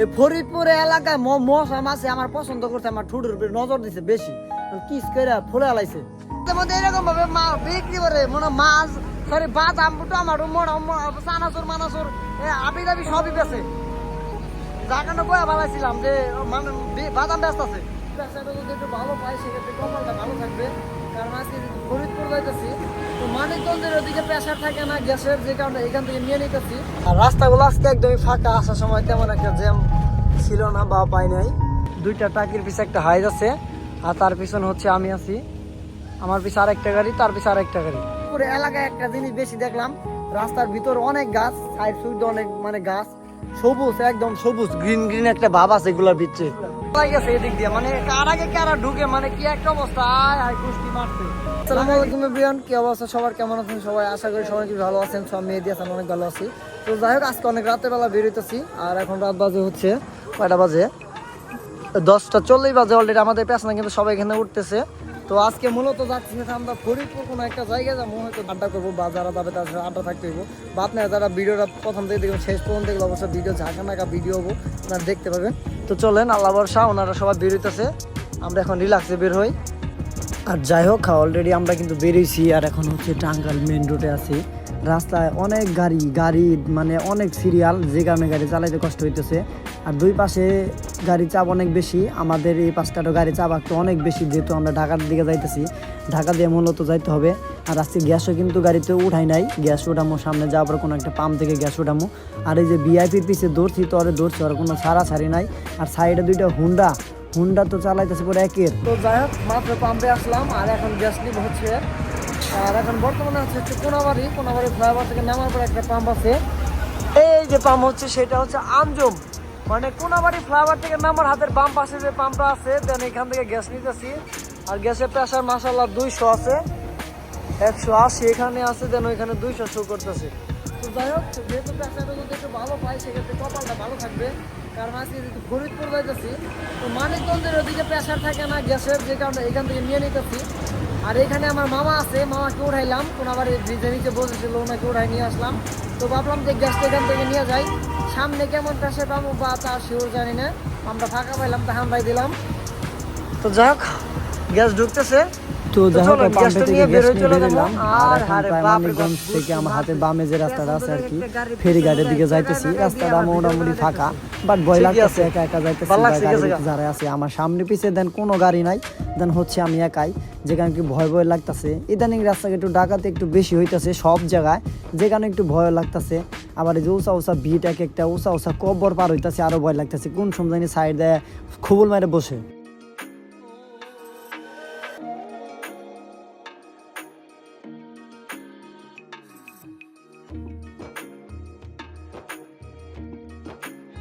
এই ফরিদপুর এলাকায় মশা মাছে আমার পছন্দ করছে আমার ঠুটের উপরে নজর দিছে বেশি। কিস করে ফুলে আলাইছে। মধ্যে এরকম ভাবে মা বিক্রি করে, মনে মাছ, সরি বাদাম টমাটো মোড়া চানাচুর, মানাচুর আবি দাবি সবই বেছে যার কারণে বয়া বানাইছিলাম যে মানে বাদাম ব্যস্ত আছে। ব্যবসাটা যদি একটু ভালো পাই, সেক্ষেত্রে কপালটা ভালো থাকবে। কারণ আজকে ফরিদপুর যাইতেছি প্রেশার থাকে না, গ্যাসের যে কারণে এখান থেকে নিতেছি। আর একদমই ফাঁকা, আসার সময় তেমন একটা জ্যাম ছিল না, বা পাই নাই। দুইটা টাকির পিছে একটা আছে, আর তার পিছনে হচ্ছে আমি আছি। আমার পিছে আরেকটা গাড়ি, তার পিছে আরেকটা গাড়ি। পুরো এলাকায় একটা জিনিস বেশি দেখলাম, রাস্তার ভিতর অনেক গাছ সাইড সুইড অনেক মানে গাছ, সবুজ, একদম সবুজ গ্রিন গ্রিন একটা ভাব আছে এগুলোর ভিতরে। মানে মানে সবার কেমন আছেন সবাই? আশা করি সবাই কি ভালো আছেন। সব আছেন অনেক ভালো আছি। তো আজকে অনেক বেরোইতেছি আর এখন রাত বাজে হচ্ছে বাজে? দশটা চল্লিশ বাজে অলরেডি আমাদের পেছনে, কিন্তু সবাই এখানে উঠতেছে। তো আজকে মূলত যাচ্ছি হচ্ছে আমরা ফরিদপুর, কোনো একটা জায়গায় যাব, হয়তো আড্ডা করব বা যারা যাবে তার আড্ডা থাকতে হইব। বা আপনারা যারা ভিডিওটা প্রথম থেকে দেখবেন, শেষ পর্যন্ত দেখলে অবশ্যই ভিডিও ঝাঁকা নাকা ভিডিও হব, আপনারা দেখতে পাবেন। তো চলেন, আল্লাহ বর্ষা ওনারা সবাই বেরোইতেছে। আমরা এখন রিল্যাক্সে বের হই। আর যাই হোক অলরেডি আমরা কিন্তু বেরিয়েছি আর এখন হচ্ছে টাঙ্গাল মেন রোডে আছি। রাস্তায় অনেক গাড়ি গাড়ি মানে অনেক সিরিয়াল যে কারণে গাড়ি চালাইতে কষ্ট হইতেছে। আর দুই পাশে গাড়ি চাপ অনেক বেশি। আমাদের এই পাঁচটাটা গাড়ি চাপ একটু অনেক বেশি যেহেতু আমরা ঢাকার দিকে যাইতেছি। ঢাকা দিয়ে মূলত যাইতে হবে। আর আজকে গ্যাসও কিন্তু গাড়িতে উঠাই নাই। গ্যাস উঠামো সামনে যাওয়ার পর কোনো একটা পাম্প থেকে গ্যাস উঠামো। আর এই যে ভিআইপির পিছে দৌড়ছি তো আরে দৌড়ছি আর কোনো ছাড়া ছাড়ি নাই। আর সাইডে দুইটা হুন্ডা। হুন্ডা তো চালাইতেছে পুরো একের। তো যাই হোক মাত্র পাম্পে আসলাম আর এখন গ্যাস নিব হচ্ছে। আর এখন বর্তমানে হচ্ছে হচ্ছে কোনাবাড়ি। কোনাবাড়ি ফ্লাইওভার থেকে নামার পরে একটা পাম্প আছে। এই যে পাম্প হচ্ছে সেটা হচ্ছে আমজম মানে কোনাবাড়ি ফ্লাইওভার থেকে নামার হাতের বাম পাশে যে পাম্পটা আছে দেন এখান থেকে গ্যাস নিতেছি। আর গ্যাসের প্রেশার মাসাল্লাহ দুইশো আছে, একশো আশি এখানে আছে দেন ওইখানে দুইশো শো করতেছে। তো যাই হোক, যেহেতু প্রেশারটা যদি একটু ভালো পাই, সেক্ষেত্রে কপালটা ভালো থাকবে। কারণ আজকে যদি ফরিদপুর যাইতেছি, তো মানিকগঞ্জের ওদিকে প্রেশার থাকে না গ্যাসের যে কারণে এখান থেকে নিয়ে নিতেছি। আর এখানে আমার মামা আছে, মামাকে উঠাইলাম। কোনাবার ব্রিজের নিচে বসেছিল ওনাকে উঠাই নিয়ে আসলাম। তো ভাবলাম যে গ্যাসটা এখান থেকে নিয়ে যাই। সামনে কেমন প্রেশার পাবো বা তা শিওর জানি না। আমরা ফাঁকা পাইলাম, তা হামলাই দিলাম। তো যাক গ্যাস ঢুকতেছে। তো যাই হোক পাম্পে থেকে গ্যাস নিয়ে বেরোলাম আর আর এখন প্রায় মানিকগঞ্জ থেকে আমার হাতে বামে যে। রাস্তাটা আছে আর কি একটা গাড়ি ফেরি ঘাটের দিকে যাইতেছি। রাস্তাটা মোটামুটি ফাঁকা বাট ভয় লাগতেছে। একা একা যাইতেছি যারা আছে আমার সামনে পিছে দেন কোনো গাড়ি নাই দেন হচ্ছে আমি একাই যেখানে কি ভয় ভয় লাগতেছে। ইদানিং রাস্তাকে একটু ডাকাতে একটু বেশি হইতাছে সব জায়গায় যেখানে একটু ভয় লাগতেছে। আবার এই যে উঁচা উঁচা ভিট এক একটা উঁচা উঁচা কব্বর পার হইতাছে আরও ভয় লাগতেছে। কোন সময় সাইড দেয় খুবল মারে বসে।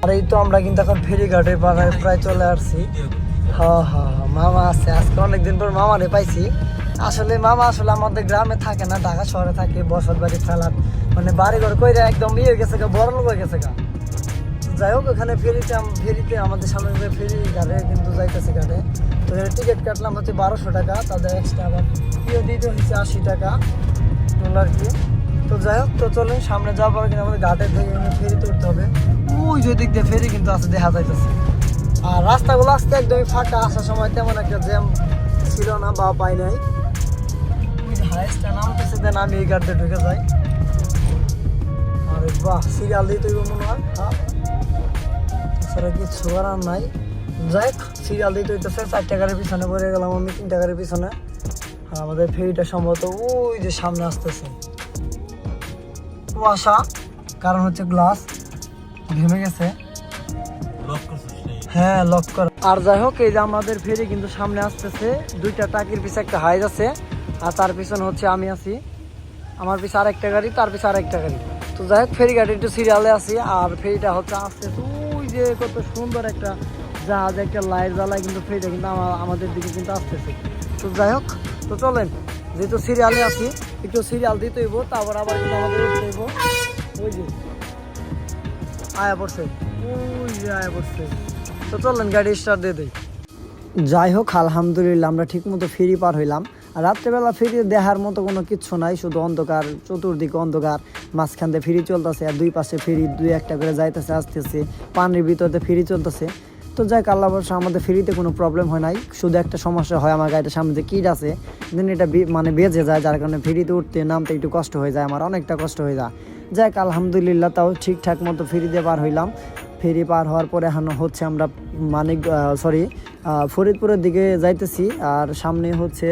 আর এই তো আমরা কিন্তু এখন ফেরি ফেরিঘাটের পাড়ায় প্রায় চলে আসছি। হ্যাঁ হ্যাঁ, মামা আছে। আজকে অনেকদিন পর মামা মামারে পাইছি। আসলে মামা আসলে আমাদের গ্রামে থাকে না ঢাকা শহরে থাকে বসত বাড়ি ফেলার। মানে বাড়ি ঘর কইরা একদম ইয়ে গেছে গা, বড় লোক হয়ে গেছে গা। যাই হোক ওখানে ফেরিতে ফেরিতে আমাদের সামনে ফেরি ঘাটে কিন্তু যাইতেছে ঘাটে। তো টিকিট কাটলাম হচ্ছে বারোশো টাকা তাদের এক্সট্রা আবার ইয়ে দিতে হচ্ছে আশি টাকা। আর কি? তো যাই হোক তো চলুন সামনে যাওয়ার পর কিন্তু আমাদের ঘাটে ফেরিতে যে দিক দিয়ে ফেরি কিন্তু আছে, দেখা যাইতেছে। আর রাস্তাগুলো আজকে একদমই ফাঁকা, আসার সময় তেমন একটা জ্যাম ছিল না, বা পাই নাই। আমি এই ঘাটে ঢুকে যাই। আরে বাহ সিরিয়াল দিতে হইব মনে হয়। তাছাড়া কিছু করার নাই। যাই সিরিয়াল দিতে হইতেছে চারটা গাড়ির পিছনে পড়ে গেলাম আমি, তিনটা গাড়ির পিছনে। আর আমাদের ফেরিটা সম্ভবত ওই যে সামনে আসতেছে। কুয়াশা, কারণ হচ্ছে গ্লাস ঘেমে গেছে? হ্যাঁ লক কর। আর যাই হোক এই যে আমাদের ফেরি কিন্তু সামনে আসতেছে। দুইটা টাকির পিছে একটা হাইজ আছে আর তার পিছনে হচ্ছে আমি আছি। আমার পিছে আরেকটা গাড়ি তার পিছে আরেকটা গাড়ি। তো যাই হোক ফেরি গাড়ি একটু সিরিয়ালে আছি আর ফেরিটা হচ্ছে আসতেছে। ওই যে কত সুন্দর একটা জাহাজ একটা লাইট জ্বালায় কিন্তু ফেরিটা কিন্তু আমা- আমাদের দিকে কিন্তু আসতেছে। তো যাই হোক তো চলেন যেহেতু সিরিয়ালে আছি একটু সিরিয়াল দিতে হইব তারপর আবার কিন্তু আমাদের উঠতে হইব। ওই যে। আয়া পড়ছে। ওই আয়া পড়ছে। তো গাড়ি স্টার্ট দিয়ে দিই। যাই হোক, আলহামদুলিল্লাহ, আমরা ঠিক মতো ফেরি পার হইলাম। রাত্রেবেলা ফেরি দেখার মতো কোনো কিচ্ছু নাই, শুধু অন্ধকার, চতুর্দিকে অন্ধকার। মাঝখান দিয়ে ফেরি চলতেছে, আর দুই পাশে ফেরি দুই একটা করে যাইতেছে, আসতেছে। পানির ভিতরে ফেরি চলতেছে। তো যাই আল্লাহ বর্ষা আমাদের ফেরিতে কোনো প্রবলেম হয় নাই। শুধু একটা সমস্যা হয় আমার গাড়িটার সামনে যে কিট আছে। দেন এটা মানে বেজে যায়, যার কারণে ফেরিতে উঠতে, নামতে একটু কষ্ট হয়ে যায়, আমার অনেকটা কষ্ট হয়ে যায়। যাক, আলহামদুলিল্লাহ, তাও ঠিকঠাক মতো ফেরি দিয়ে পার হইলাম। ফেরি পার হওয়ার পরে এখন হচ্ছে আমরা মানিক সরি ফরিদপুরের দিকে যাইতেছি। আর সামনে হচ্ছে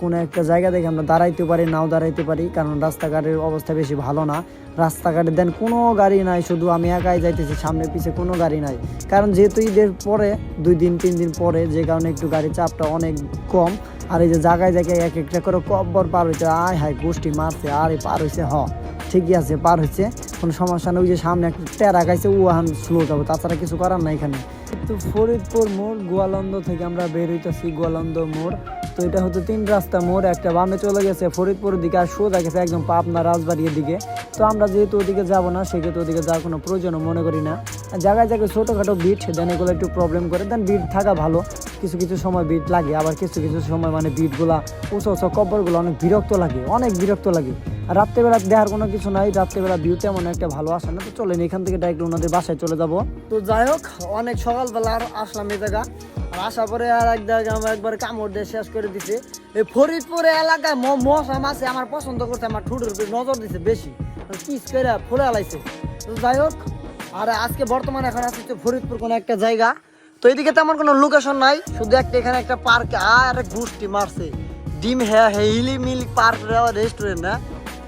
কোনো একটা জায়গা দেখে আমরা দাঁড়াইতে পারি, নাও দাঁড়াইতে পারি। কারণ রাস্তাঘাটের অবস্থা বেশি ভালো না। রাস্তাঘাটে দেন কোনো গাড়ি নাই, শুধু আমি একাই যাইতেছি, সামনে পিছে কোনো গাড়ি নাই। কারণ যেহেতু ঈদের পরে, দুই দিন, তিন দিন পরে, যে কারণে একটু গাড়ির চাপটা অনেক কম। আর এই যে জায়গায় জায়গায় এক একটা করে কব্বর পার হইতে, আয় হায়, গোষ্ঠী মারছে, আর পার হয়েছে হ। ঠিকই আছে, পার হচ্ছে কোনো সমস্যা নেই, ওই যে সামনে একটা টেরা গাইছে ও এখন স্লো যাব, তাছাড়া কিছু করার নাই এখানে। তো ফরিদপুর মোড়, গোয়ালন্দ থেকে আমরা বের হইতেছি গোয়ালন্দ মোড়। তো এটা হচ্ছে তিন রাস্তা মোড়, একটা বামে চলে গেছে ফরিদপুরের দিকে আর সোজা গেছে একদম পাবনা রাজবাড়ির দিকে। তো আমরা যেহেতু ওদিকে যাব না, সেক্ষেত্রে ওদিকে যাওয়ার কোনো প্রয়োজনও মনে করি না। জায়গায় জায়গায় ছোটোখাটো বিট দেন এগুলো একটু প্রবলেম করে দেন বিট থাকা ভালো। কিছু কিছু সময় বিট লাগে, আবার কিছু কিছু সময় মানে বিটগুলা উঁচু উঁচু কব্বরগুলো অনেক বিরক্ত লাগে, অনেক বিরক্ত লাগে। আর রাত্রেবেলা দেখার কোনো কিছু নাই, রাত্রেবেলা ভিউ তেমন একটা ভালো আসে না, তো চলেন এখান থেকে ডাইরেক্ট ওনাদের বাসায় চলে যাব। তো যাই হোক, অনেক সকালবেলা আর আসলাম এই জায়গা। আর আসার পরে আর এক জায়গায় আমার একবার কামড় দিয়ে শেষ করে দিছে। এই ফরিদপুরে এলাকায় মশা মাছে আমার পছন্দ করতে আমার ঠুটের নজর দিছে বেশি। কিস করে ফুলে আলাইছে। তো যাই হোক আর আজকে বর্তমানে এখন আছে হচ্ছে ফরিদপুর কোনো একটা জায়গা। তো এদিকে তেমন কোনো লোকেশন নাই, শুধু একটা এখানে একটা পার্ক আর গুষ্টি মারছে। ডিম হ্যাঁ হিলি মিল পার্ক রেস্টুরেন্ট না।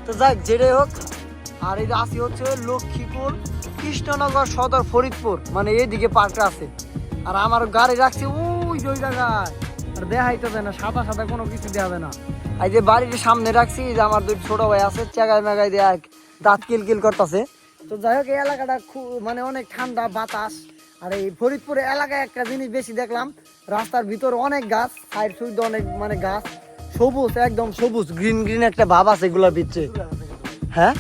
তো যাই, যেটাই হোক, আর এই আসি হচ্ছে লক্ষ্মীপুর, কৃষ্ণনগর সদর ফরিদপুর মানে এইদিকে পার্কটা আছে। আর আমার গাড়ি রাখছি ওই ওই জায়গায়। আর দেখাইতে যায় না, সাদা সাদা কোনো কিছু দেওয়া না। এই যে বাড়ির সামনে রাখছি যে আমার দুই ছোট ভাই আছে চেগায় মেগায় দিয়ে দাঁত কিল কিল করতেছে। তো যাই হোক, এই এলাকাটা খুব মানে অনেক ঠান্ডা, বাতাস। আর এই ফরিদপুরে এলাকায় একটা জিনিস বেশি দেখলাম, রাস্তার ভিতর অনেক গাছ, সাইড সুইড অনেক মানে গাছ, সবুজ, একদম সবুজ, গ্রিন গ্রিন একটা ভাব আছে এগুলোর ভিতরে। হ্যাঁ?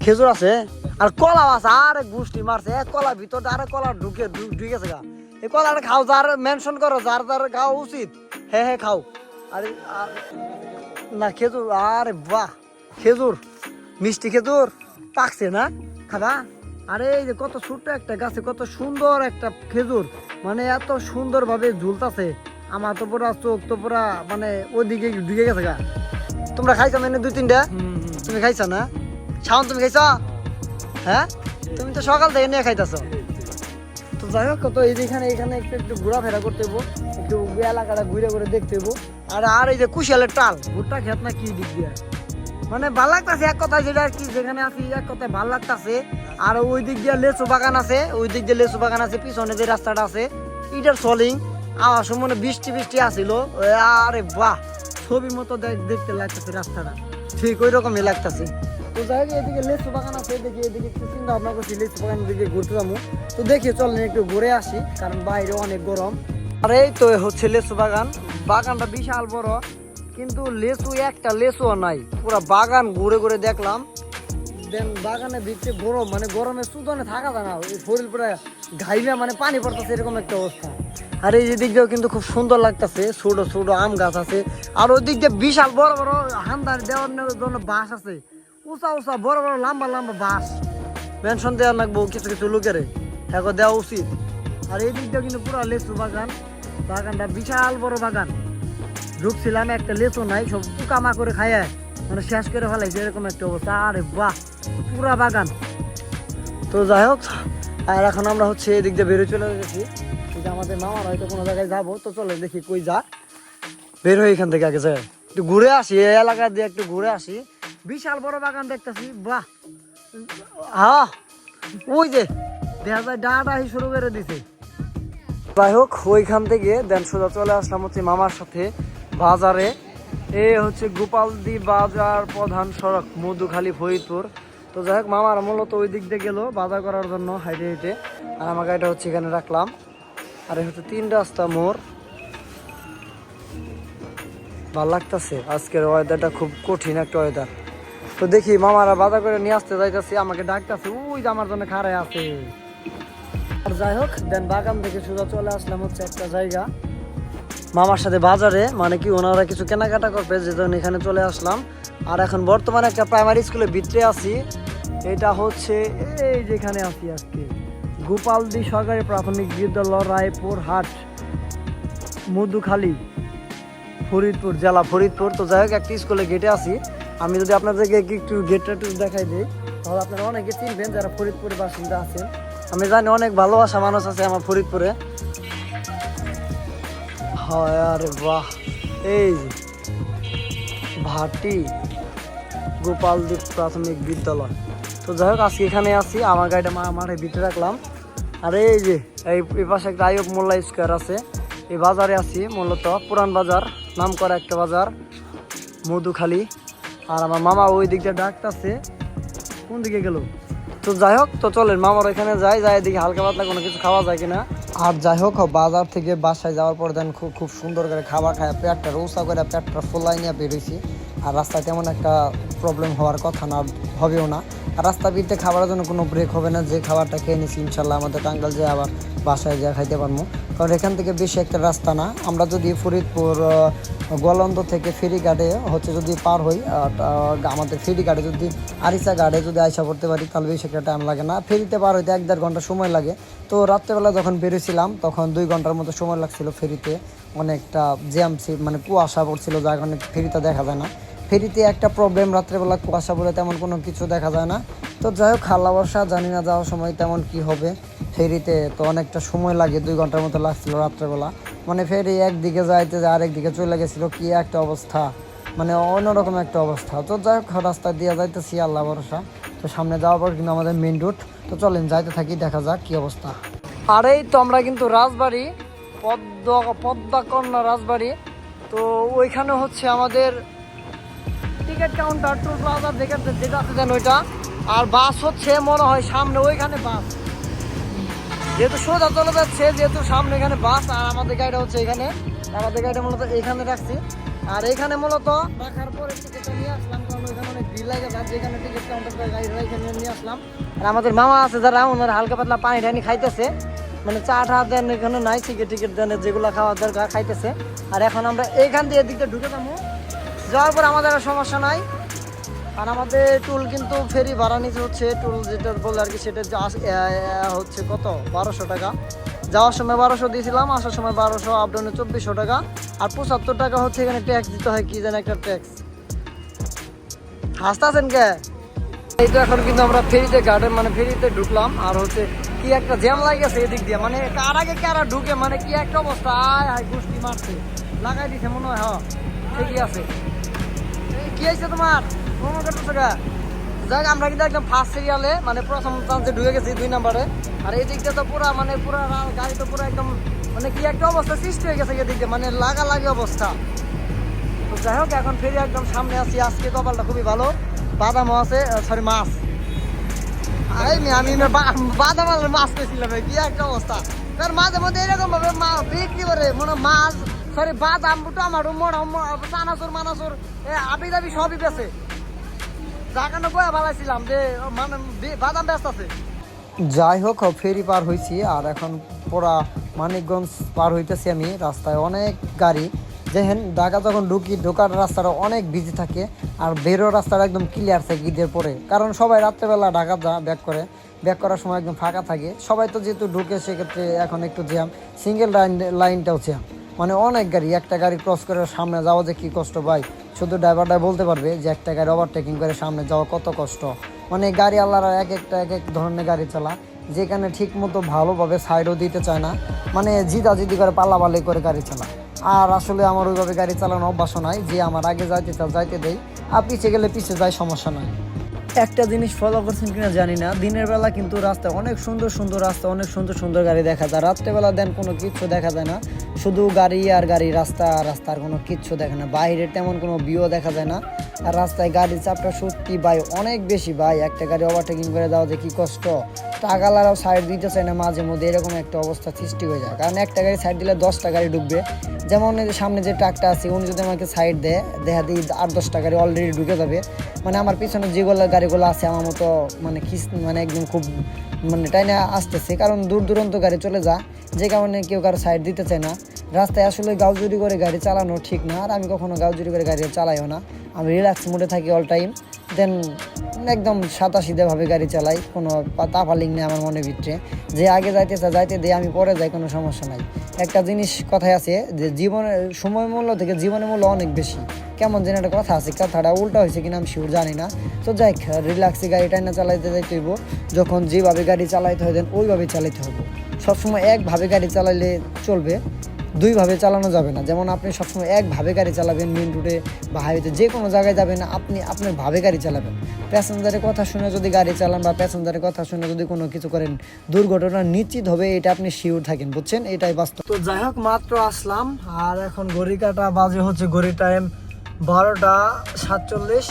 খেজুর আছে? আর কলা আছে আরে গুষ্টি মারছে এক কলা ভিতরটা, আরে কলা ঢুকে ঢুকেছে গা। এই কলাটা খাও, যার মেনশন করো, যার যার খাওয়া উচিত হ্যাঁ হ্যাঁ খাও। আর- না, খেজুর, আরে বাহ, খেজুর, মিষ্টি খেজুর, পাকছে না? খাবা আরে এই যে কত ছোট্ট একটা গাছে কত সুন্দর একটা খেজুর। মানে এত সুন্দর ভাবে ঝুলতাছে। আমার তো পুরা চোখ তো পুরা মানে ওদিকে ঢুকে গেছে গা। তোমরা খাইছো মানে দুই তিনটা? তুমি খাইছো না? শাওন তুমি খাইছো? হ্যাঁ? তুমি তো সকাল থেকে নিয়ে খাইতেছো। তো যাই হোক তো এই যে এখানে এখানে একটু একটু ঘোরাফেরা করতে হব একটু এলাকাটা ঘুরে ঘুরে দেখতে হব আর আর এই যে কুশিয়ালের টাল ভুট্টা খেত না কি দিক দিয়ে? মানে ভালো লাগতাছে, এক কথায় যেটা কি, যেখানে আছি, এক কথায় ভালো লাগতাছে। আর ওই দিক দিয়ে লেচু বাগান আছে, ওই দিক দিয়ে লেচু বাগান আছে, পিছনে যে রাস্তাটা আছে ইটার সলিং। আমার সময় বৃষ্টি বৃষ্টি আসিল আরে বাহ, ছবি মতো দেখ- দেখতে লাগতেছে রাস্তাটা। ঠিক ওই রকমই লাগতেছে। তো যাই হোক, এদিকে লেচু বাগান আছে দেখি এদিকে একটু চিন্তা ভাবনা করছি, লেচু বাগান দিকে ঘুরতে যাব। তো দেখি, চলেন একটু ঘুরে আসি, কারণ বাইরে অনেক গরম। আর এই তো হচ্ছে লেচু বাগান। বাগানটা বিশাল বড়। কিন্তু লেচু একটা লেচুও নাই। পুরো বাগান ঘুরে ঘুরে দেখলাম। দেন বাগানে ভিতরে গরম মানে গরমে সুদনে থাকা যায় না। শরীর পুরো ঘাইলে মানে পানি পড়তেছে, এরকম একটা অবস্থা। আর এই দিক দিয়েও কিন্তু খুব সুন্দর লাগতেছে। ছোট ছোট আম গাছ আছে। আর ওই দিক দিয়ে বিশাল বড় বড় হান্দার দেওয়ার জন্য বাঁশ আছে। উঁচা উঁচা, বড় বড়, লম্বা লম্বা বাঁশ। মেনশন দেওয়া লাগবো, কিছু কিছু লোকের। এখন দেওয়া উচিত। আর এই দিক কিন্তু পুরো লেচু বাগান। বাগানটা বিশাল বড় বাগান। ঢুকছিলাম একটা লেচু নাই, সব পোকামা করে খায় মানে শেষ করে ফেলাইছে, এরকম একটা অবস্থা। আরে বাহ, পুরা বাগান। তো যাই হোক, আর এখন আমরা হচ্ছে এদিক দিয়ে বেরোয় চলে গেছি যে আমাদের মামার হয়তো কোনো জায়গায় যাব, তো চলে দেখি কই যা। বের হয়ে এখান থেকে আগে, যাই একটু ঘুরে আসি, এই এলাকা দিয়ে একটু ঘুরে আসি। বিশাল বড় বাগান দেখতেছি, বাহ। হা ওই যে, দেখা যায় ডাটা শুরু করে দিছে। যাই হোক, ওইখান থেকে দেন সোজা চলে আসলাম হচ্ছে মামার সাথে। বাজারে। এ হচ্ছে গোপালদি বাজার প্রধান সড়ক, মধুখালী, ফরিদপুর। তো যাই হোক, মামার মূলত ওই দিক দিয়ে গেলো বাজার করার জন্য হাইটে হেঁটে আর আমার গাড়িটা হচ্ছে এখানে রাখলাম। আর এই হচ্ছে তিন রাস্তা মোড়। ভালো লাগতেছে। আজকের ওয়েদারটা খুব কঠিন একটা ওয়েদার তো দেখি মামারা বাজার করে নিয়ে আসতে যাইতেছি, আমাকে ডাকতেছে, ওই যে আমার জন্য খাড়ায় আছে। আর যাই হোক, দেন বাগান থেকে সোজা চলে আসলাম হচ্ছে একটা জায়গা। মামার সাথে বাজারে মানে কি ওনারা কিছু কেনাকাটা করবে, যে এখানে চলে আসলাম। আর এখন বর্তমানে একটা প্রাইমারি স্কুলে ভিতরে আছি। এটা হচ্ছে এই যেখানে আছি আজকে। গোপালদি সরকারি প্রাথমিক বিদ্যালয়, রায়পুর হাট, মধুখালী, ফরিদপুর, জেলা ফরিদপুর। তো যাই হোক, একটা স্কুলে গেটে আছি। আমি যদি আপনাদেরকে একটু গেটটা একটু দেখাই দিই, তাহলে আপনারা অনেকে চিনবেন যারা ফরিদপুরের বাসিন্দা আছেন। আমি জানি অনেক ভালোবাসা মানুষ আছে আমার ফরিদপুরে। হয়, আরে বাহ। এই ভাটি গোপালদ্বীপ প্রাথমিক বিদ্যালয়। তো যাই হোক, আজকে এখানে আছি, আমার গাড়িটা মাঠে ভিতরে রাখলাম। আর এই যে, এই পাশে একটা আয়ব মোল্লা স্কোয়ার আছে। এই বাজারে আছি, মূলত পুরান বাজার নাম করা একটা বাজার, মধুখালী। আর আমার মামা ওই দিকটা ডাকতেছে, কোন দিকে গেল? তো যাই হোক, তো চলেন, মামার ওইখানে যাই যাই দেখি হালকা পাতলা কোনো কিছু খাওয়া যায় কিনা। আর যাই হোক, বাজার থেকে বাসায় যাওয়ার পর দেন খুব খুব সুন্দর করে খাবার খায়, পেটটা রৌসা করে পেটটা ফোলাই নিয়ে বেরিয়েছি আর রাস্তায় তেমন একটা প্রবলেম হওয়ার কথা না, হবেও না। রাস্তা বিরতে খাবারের জন্য কোনো ব্রেক হবে না। যে খাবারটা খেয়ে নিছি, ইনশাল্লাহ আমাদের টাঙ্গাল যে আবার বাসায় যা খাইতে পারব কারণ এখান থেকে বেশি একটা রাস্তা না। আমরা যদি ফরিদপুর গোয়ালন্দ থেকে ফেরিঘাটে হচ্ছে যদি পার হই আমাদের ফেরিঘাটে যদি আরিসা ঘাটে যদি আইসা পড়তে পারি, তাহলে বেশি একটা টাইম লাগে না। ফেরিতে পার হইতে এক দেড় ঘণ্টা সময় লাগে। তো রাত্রেবেলা যখন বেরোছিলাম তখন দুই ঘণ্টার মতো সময় লাগছিল ফেরিতে। অনেকটা জ্যাম মানে কুয়াশা পড়ছিল, যার কারণে ফেরিতে দেখা যায় না। ফেরিতে একটা প্রবলেম রাত্রেবেলা কুয়াশা বলে তেমন কোনো কিছু দেখা যায় না। তো যাই হোক খালা বর্ষা, জানি না যাওয়ার সময় তেমন কি হবে। ফেরিতে তো অনেকটা সময় লাগে, দুই ঘণ্টার মতো লাগছিল রাত্রেবেলা। মানে ফেরি একদিকে যাইতে যায়, আরেকদিকে চলে গেছিল, কি একটা অবস্থা। মানে অন্যরকম একটা অবস্থা। তো যাই হোক, রাস্তা দিয়ে যাইতেছি আল্লাহ ভরসা তো সামনে যাওয়ার পর কিন্তু আমাদের মেন রুট তো চলেন, যাইতে থাকি, দেখা যাক কি অবস্থা। আর এই তো আমরা কিন্তু রাজবাড়ি, পদ্ম পদ্মাকন্যা রাজবাড়ি। তো ওইখানে হচ্ছে আমাদের টিকিট কাউন্টার টোল প্লাজা যেটা যেটা ওইটা। আর বাস হচ্ছে, মনে হয় সামনে ওইখানে বাস। যেহেতু সোজা চলে যাচ্ছে, যেহেতু সামনে এখানে বাস, আর আমাদের গাড়িটা হচ্ছে এখানে। আমাদের গাড়িটা মূলত এখানে রাখছি। আর এখানে মূলত রাখার পরে টিকিটটা নিয়ে আসলাম ওইখানে ভিড় লাগে, যার যেখানে টিকিট কাউন্টার গাড়ি এখানে নিয়ে আসলাম। আর আমাদের মামা আছে, যারা ওনারা হালকা পাতলা পানি টানি খাইতেছে। মানে চা টা দেন এখানে নাই, টিকিট টিকিট দেন, যেগুলো খাওয়ার দরকার খাইতেছে। আর এখন আমরা এইখান দিয়ে এদিকটা ঢুকে যাব। যাওয়ার পর আমাদের আর সমস্যা নাই। আর আমাদের টুল কিন্তু ফেরি ভাড়া নিতে হচ্ছে টুল যেটা বলে আর কি সেটা হচ্ছে কত? বারোশো টাকা। যাওয়ার সময় বারোশো দিয়েছিলাম, আসার সময় বারোশো আপ ডাউনে চব্বিশশো টাকা। আর পঁচাত্তর টাকা হচ্ছে এখানে ট্যাক্স দিতে হয়, কি যেন একটা ট্যাক্স হাসতেছেন কে? এই তো এখন কিন্তু আমরা ফেরিতে গার্ডেন মানে ফেরিতে ঢুকলাম। আর হচ্ছে কি একটা জ্যাম লাগেছে এদিক দিয়ে। মানে কার আগে কারা ঢুকে মানে কি একটা অবস্থা? আয় হায় গোষ্ঠী মারছে। লাগাই দিছে মনে হয় হ্যাঁ ঠিকই আছে। কি হয়েছে তোমার? ভ্রমণ করতেছো গা। যাক আমরা কিন্তু একদম ফার্স্ট সিরিয়ালে মানে প্রথম চান্সে ঢুকে গেছি দুই নম্বরে। আর এই দিকটা তো পুরা মানে পুরা গাড়ি তো পুরো একদম মানে কি একটা অবস্থা সৃষ্টি হয়ে গেছে এদিক মানে লাগা লাগে অবস্থা। তো যাই হোক এখন ফেরি একদম সামনে আছি। আজকে কপালটা খুবই ভালো। বাদামও আছে সরি মাছ। মেয়ে, আমি বাদাম আর মাছ পেয়েছিলাম কি একটা অবস্থা। তার মাঝে মধ্যে এরকম ভাবে বিক্রি করে মনে মাছ সরি বাদাম টমাটো মোড়া চানাচুর, মানাচুর আবি দাবি সবই বেছে ভালাইছিলাম যে মানে বাদাম ব্যস্ত আছে। যাই হোক, ফেরি পার হয়েছি আর এখন পুরা মানিকগঞ্জ পার হইতেছি আমি, রাস্তায় অনেক গাড়ি। দেখেন ঢাকা যখন ঢুকি, ঢোকার রাস্তাটা অনেক বিজি থাকে, আর বেরো রাস্তাটা একদম ক্লিয়ার থাকে ঈদের পরে। কারণ সবাই রাত্রেবেলা ঢাকা যা ব্যাক করে। ব্যাক করার সময় একদম ফাঁকা থাকে। সবাই তো যেহেতু ঢুকে, সেক্ষেত্রে এখন একটু জ্যাম সিঙ্গেল লাইন লাইনটাও জ্যাম মানে অনেক গাড়ি, একটা গাড়ি ক্রস করে সামনে যাওয়া যে কি কষ্ট ভাই? শুধু ড্রাইভারটা বলতে পারবে যে একটা গাড়ি ওভারটেকিং করে সামনে যাওয়া কত কষ্ট। মানে গাড়ি আল্লাহরা এক একটা, এক এক ধরনের গাড়ি চালা, যেখানে ঠিক মতো ভালোভাবে সাইডও দিতে চায় না মানে জিদা জিদি করে পাল্লাপাল্লি করে গাড়ি চালা। আর আসলে আমার ওইভাবে গাড়ি চালানো অভ্যাসও নাই, যে আমার আগে যাইতে চাও যাইতে দেই, আর পিছিয়ে গেলে পিছিয়ে যায়, সমস্যা নাই। একটা জিনিস ফলো করছেন কিনা জানি না, দিনের বেলা কিন্তু রাস্তায় অনেক সুন্দর সুন্দর রাস্তা অনেক সুন্দর সুন্দর গাড়ি দেখা যায়, রাত্রেবেলা দেন কোনো কিচ্ছু দেখা যায় না। শুধু গাড়ি আর গাড়ি, রাস্তা, রাস্তার কোনো কিচ্ছু দেখে না। বাইরে তেমন কোনো ভিউও দেখা যায় না। আর রাস্তায় গাড়ির চাপটা সত্যি ভাই, অনেক বেশি ভাই। একটা গাড়ি ওভারটেকিং করে দেওয়া যে কি কষ্ট। টাকালারাও সাইড দিতে চায় না, মাঝে মধ্যে এরকম একটা অবস্থা সৃষ্টি হয়ে যায়। কারণ একটা গাড়ি সাইড দিলে দশটা গাড়ি ঢুকবে। যেমন সামনে যে ট্রাকটা আছে, উনি যদি আমাকে সাইড দেয়, দেখা দিই আট, দশটা গাড়ি অলরেডি ঢুকে যাবে। মানে আমার পিছনে যেগুলো গাড়িগুলো আছে, আমার মতো মানে খিস মানে একদম খুব মানে টাইনে আসতেছে, কারণ দূর দূরান্ত গাড়ি চলে যা, যে কারণে কেউ কারও সাইড দিতে চায় না। রাস্তায় আসলে গাউজুরি করে গাড়ি চালানো ঠিক না, আর আমি কখনো গাউজুরি করে গাড়ি চালাইও না। আমি রিল্যাক্স মোডে থাকি অল টাইম দেন একদম সাদা সিধেভাবে গাড়ি চালাই, কোনো তাফালিং নেই আমার মনে ভিতরে। যে আগে যাইতেছে, যাইতে দিয়ে আমি পরে যাই, কোনো সমস্যা নাই। একটা জিনিস কথায় আছে যে জীবনের সময় মূল্য থেকে জীবনের মূল্য অনেক বেশি। কেমন যেন একটা কথা আছে, কথাটা উল্টা হয়েছে কিনা আমি শিওর জানি না। তো যাই রিল্যাক্সে গাড়ি টাইনা চালাইতে যাইতে হইব। যখন যেভাবে গাড়ি চালাইতে হয় দেন ওইভাবে চালাইতে হবে সবসময় একভাবে গাড়ি চালাইলে চলবে। দুইভাবে চালানো যাবে না। যেমন আপনি সবসময় একভাবে গাড়ি চালাবেন মেন রুটে বা হাইওয়েতে যে কোনো জায়গায় যাবেন, আপনি আপনার ভাবে গাড়ি চালাবেন। প্যাসেঞ্জারের কথা শুনে যদি গাড়ি চালান বা প্যাসেঞ্জারের কথা শুনে যদি কোনো কিছু করেন, দুর্ঘটনা নিশ্চিত হবে, এটা আপনি শিওর থাকেন, বুঝছেন? এটাই বাস্তব। তো যাই হোক, মাত্র আসলাম, আর এখন ঘড়ি কাটা বাজে হচ্ছে ঘড়ি টাইম বারোটা সাতচল্লিশ।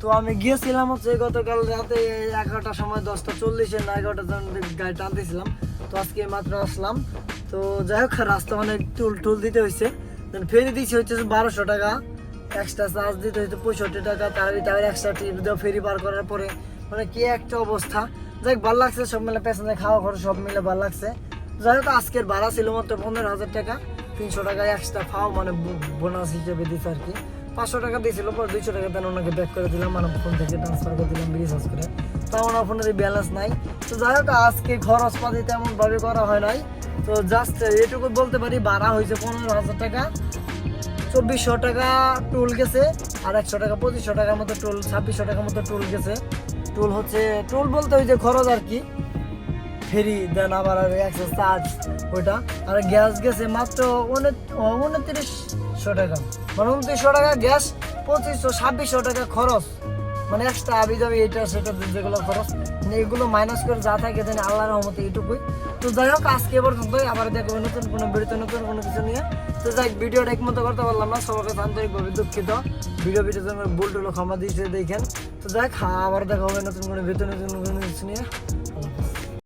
তো আমি গিয়েছিলাম হচ্ছে গতকাল রাতে এগারোটার সময় দশটা চল্লিশে না এগারোটা গাড়ি টানতেছিলাম। তো আজকে মাত্র আসলাম। তো যাই হোক, রাস্তা অনেক টুল টুল দিতে হয়েছে ফেরি দিচ্ছে হচ্ছে বারোশো টাকা। এক্সট্রা চার্জ দিতে হচ্ছে পঁয়ষট্টি টাকা। তার ভিতরে এক্সট্রা টিপ দেওয়া ফেরি পার করার পরে মানে কি একটা অবস্থা। যাই হোক ভালো লাগছে, সব মিলে প্যাসেঞ্জার খাওয়া খরচ সব মিলে ভালো লাগছে। যাই হোক, আজকের ভাড়া ছিল মাত্র পনেরো হাজার টাকা। তিনশো টাকা এক্সট্রা খাওয়া মানে বোনাস হিসেবে দিচ্ছে আর কি। পাঁচশো টাকা দিয়েছিল, পরে দুইশো টাকা দেন ওনাকে ব্যাক করে দিলাম মানে ফোন থেকে ট্রান্সফার করে দিলাম রিচার্জ করে। তা ওনার ফোনের ব্যালেন্স নাই। তো যাই হোক, আজকে খরচ পাতি তেমন ভাবে করা হয় নাই। তো জাস্ট এটুকু বলতে পারি, ভাড়া হয়েছে পনেরো হাজার টাকা। চব্বিশশো টাকা টোল গেছে, আর একশো টাকা, পঁচিশশো টাকার মতো টোল ছাব্বিশশো টাকার মতো টোল গেছে। টোল হচ্ছে টোল বলতে ওই যে খরচ আর কি। ফেরি দেন আবার আর একশো চার্জ ওইটা। আর গ্যাস গেছে মাত্র উনত্রিশশো টাকা। মানে উনত্রিশশো টাকা গ্যাস, পঁচিশশো, ছাব্বিশশো টাকা খরচ। মানে এক্সট্রা আবি যাবি এটা, সেটা, যেগুলো খরচ। মানে এগুলো মাইনাস করে যা থাকে জানি আল্লাহর রহমতে এইটুকুই। তো যাই হোক, আজকে এ পর্যন্তই। আবার দেখব নতুন কোনো ভিডিওতে নতুন কোনো কিছু নিয়ে। তো যাই ভিডিওটা এক মতো করতে পারলাম না। সবার কাছে আন্তরিকভাবে দুঃখিত। ভিডিও ভিডিও জন্য ভুল টুলো ক্ষমা দিয়েছে দেখেন। তো যাই আবার দেখা হবে নতুন কোনো ভিডিও নতুন কোনো কিছু নিয়ে।